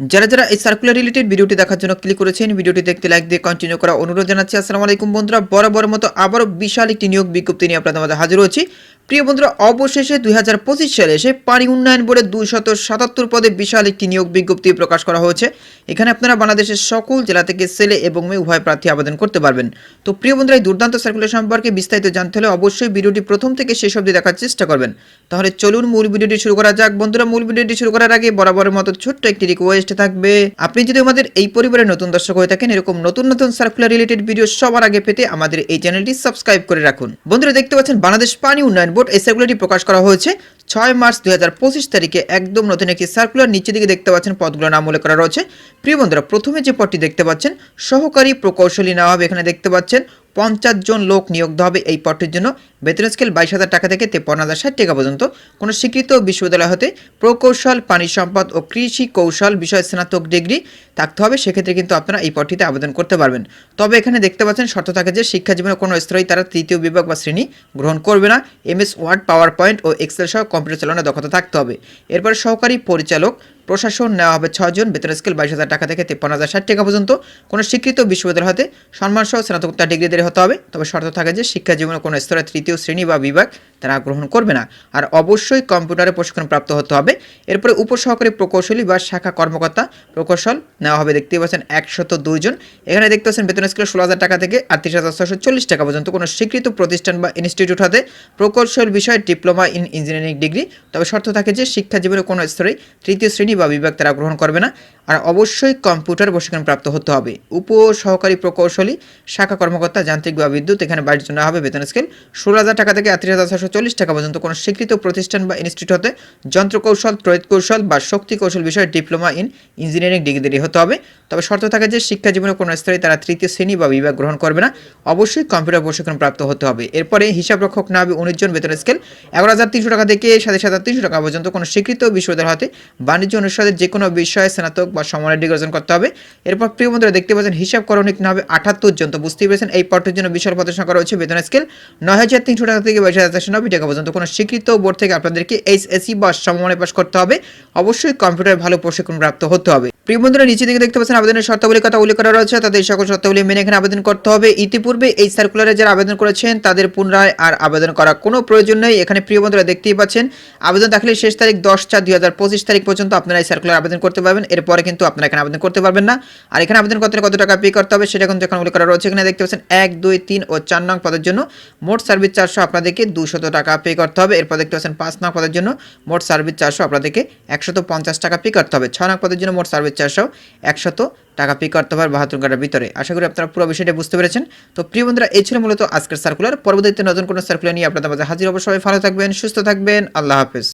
যারা যারা এই সার্কুলার রিলেটেড ভিডিওটি দেখার জন্য ক্লিক করেছেন ভিডিওটি দেখতে লাইক দিয়ে কন্টিনিউ করা অনুরোধ জানাচ্ছি। আসসালামু আলাইকুম বন্ধুরা, বরাবর মতো আবারও বিশাল একটি নিয়োগ বিজ্ঞপ্তি নিয়ে আপনাদের মাঝে হাজির হচ্ছি প্রিয় বন্ধুরা, অবশেষে দুই হাজার পঁচিশ সালে এসে পানি উন্নয়ন বোর্ডে দুইশত সাতাত্তর পদে বিশাল একটি নিয়োগ বিজ্ঞপ্তি প্রকাশ করা হয়েছে। এখানে আপনারা বাংলাদেশের সকল জেলা থেকে ছেলে এবং মেয়ে উভয় প্রার্থী আবেদন করতে পারবেন। তো প্রিয় বন্ধুরা, এই দুর্দান্ত সার্কুলার সম্পর্কে বিস্তারিত জানতে হলে অবশ্যই ভিডিওটি প্রথম থেকে শেষ অবধি দেখার চেষ্টা করবেন। তাহলে চলুন মূল ভিডিওটি শুরু করা যাক। বন্ধুরা, মূল ভিডিওটি শুরু করার আগে বরাবরের মতো ছোট্ট একটি রিকোয়েস্ট থাকবে। আপনি যদি আমাদের এই পরিবারের নতুন দর্শক হয়ে থাকেন, এরকম নতুন নতুন সার্কুলার রিলেটেড ভিডিও সবার আগে পেতে আমাদের এই চ্যানেলটি সাবস্ক্রাইব করে রাখুন। বন্ধুরা, দেখতে পাচ্ছেন বাংলাদেশ পানি উন্নয়ন বোর্ড এই সার্কুলারটি প্রকাশ করা হয়েছে। ছয় মার্চ দুই হাজার পঁচিশ তারিখে একদম নতুন একটি সার্কুলার নিচে দিকে দেখতে পাচ্ছেন পদগুলো নাম উল্লেখ করা রয়েছে। প্রিয় বন্ধুরা, প্রথমে যে পদটি দেখতে পাচ্ছেন, সহকারী প্রকৌশলী নেওয়া হবে। এখানে দেখতে পাচ্ছেন, পঞ্চাশ জন লোক নিয়োগ হবে এই পদটির জন্য। বেতন স্কেল বাইশ হাজার টাকা থেকে তেপন্ন হাজার ষাট টাকা পর্যন্ত। কোনো স্বীকৃত বিশ্ববিদ্যালয় হতে প্রকৌশল, পানি সম্পদ ও কৃষি কৌশল বিষয় স্নাতক ডিগ্রি থাকতে হবে। সেক্ষেত্রে কিন্তু আপনারা এই পদটিতে আবেদন করতে পারবেন। তবে এখানে দেখতে পাচ্ছেন, শর্ত থাকে যে শিক্ষা জীবনে কোনো স্তরেই তারা তৃতীয় বিভাগ বা শ্রেণি গ্রহণ করবে না। M S Word PowerPoint ও এক্সেল সহ কম্পিউটার চালানোর দক্ষতা থাকতে হবে। এরপর সহকারী পরিচালক প্রশাসন নেওয়া হবে ছজন বেতন স্কেল বাইশ হাজার টাকা থেকে তেপ্পান্ন হাজার ষাট টাকা পর্যন্ত। কোনো স্বীকৃত বিশ্ববিদ্যালয় হতে সম্মানসহ স্নাতকোত্তর ডিগ্রিদের হতে হবে। তবে শর্ত থাকে যে শিক্ষা জীবনে কোনো স্তরে তৃতীয় শ্রেণি বা বিভাগ তারা গ্রহণ করবে না। আর অবশ্যই কম্পিউটারে প্রশিক্ষণ প্রাপ্ত হতে হবে। এরপরে উপসহকারী প্রকৌশলী বা শাখা কর্মকর্তা প্রকৌশল নেওয়া হবে। দেখতে পাচ্ছেন একশত দুইজন এখানে দেখতে পাচ্ছেন বেতন স্কেল ষোলো হাজার টাকা থেকে আটত্রিশ হাজার ছশো চল্লিশ টাকা পর্যন্ত। কোনো স্বীকৃত প্রতিষ্ঠান বা ইনস্টিটিউট হতে প্রকৌশল বিষয়ে ডিপ্লোমা ইন ইঞ্জিনিয়ারিং ডিগ্রি তবে শর্ত থাকে যে শিক্ষা জীবনে কোনো স্তরে তৃতীয় শ্রেণি বা বিভাগ তারা গ্রহণ করবে না। আর অবশ্যই কম্পিউটার প্রশিক্ষণ প্রাপ্ত হতে হবে। উপ সহকারী প্রকৌশলী, শাখা কর্মকর্তা, যান্ত্রিক বা বিদ্যুৎ এখানে বাইশ জন্য হবে বেতন স্কেল। ষোলো হাজার টাকা থেকে আটত্রিশ হাজার ছশো চল্লিশ টাকা পর্যন্ত কোনো স্বীকৃত প্রতিষ্ঠান বা ইনস্টিটিউট হতে যন্ত্র কৌশল তড়িৎ কৌশল বা শক্তি কৌশল বিষয়ে ডিপ্লোমা ইন ইঞ্জিনিয়ারিং ডিগ্রি হতে হবে। তবে শর্ত থাকে যে শিক্ষা জীবনে কোনো স্তরে তারা তৃতীয় শ্রেণি বা বিভাগ গ্রহণ করবে না। অবশ্যই কম্পিউটার প্রশিক্ষণ প্রাপ্ত হতে হবে। এরপরে হিসাব রক্ষক না হবে উনিশ জন বেতন স্কেল। এগারো হাজার তিনশো টাকা থেকে সাতাশ হাজার তিনশো টাকা পর্যন্ত কোনো স্বীকৃত বিশ্ববিদ্যালয় হতে বাণিজ্য অনুষদের যে কোনো বিষয়ে স্নাতক বা সমানের ডিগ্রি অর্জন করতে হবে। এরপর প্রিয় বন্ধুরা, দেখতে পাচ্ছেন, হিসাব করণিক না হবে আঠাত্তর জন। তো বুঝতেই পেরেছেন, এই পটের জন্য বিশাল প্রদর্শন করা রয়েছে বেতন স্কেল নয় হাজার তিনশো টাকা থেকে বাইশ হাজার চারশো নব্বই টাকা পর্যন্ত। কোনো স্বীকৃত বোর্ড থেকে আপনাদেরকে এইচএসি বা সমমানে পাস করতে হবে। অবশ্যই কম্পিউটার ভালো প্রশিক্ষণ প্রাপ্ত হতে হবে। প্রিয় বন্ধুরা নিচে দিকে দেখতে পাচ্ছেন আবেদনের শর্তাবলী কথা উল্লেখ করা রয়েছে। তাদের সকল শর্তাবলী মেনে এখানে আবেদন করতে হবে। ইতিপূর্বে এই সার্কুলারে যারা আবেদন করেছেন, তাদের পুনরায় আর আবেদন করার কোনো প্রয়োজন নেই। এখানে প্রিয় বন্ধুরা দেখতেই পাচ্ছেন, আবেদন দাখিলের শেষ তারিখ দশ চার দুই হাজার পঁচিশ তারিখ পর্যন্ত আপনারা এই সার্কুলার আবেদন করতে পারবেন। এরপরে কিন্তু আপনারা এখানে আবেদন করতে পারবেন না। আর এখানে আবেদন করতে কত টাকা পে করতে হবে সেটা কিন্তু এখন উল্লেখ করা রয়েছে। এখানে দেখতে পাচ্ছেন, এক, দুই, তিন ও চার নং পদের জন্য মোট সার্ভিস চারশো আপনাদেরকে দুশত টাকা পে করতে হবে। এরপর দেখতে পাচ্ছেন, পাঁচ নং পদের জন্য মোট সার্ভিস চারশো আপনাদেরকে একশত পঞ্চাশ টাকা পে করতে হবে। ছয় নং পদের জন্য মোট সার্ভিস চারশো একশত টাকা পে করতে হবে বাহাত্তর ঘণ্টার ভিতরে। আশা করি আপনারা পুরো বিষয়টা বুঝতে পেরেছেন। তো প্রিয় বন্ধুরা, এই ছিল মূলত আজকের সার্কুলার পরবর্তীতে নতুন কোনো সার্কুলার নিয়ে আপনাদের মাঝে হাজির অবশ্যই ভালো থাকবেন, সুস্থ থাকবেন। আল্লাহ হাফেজ।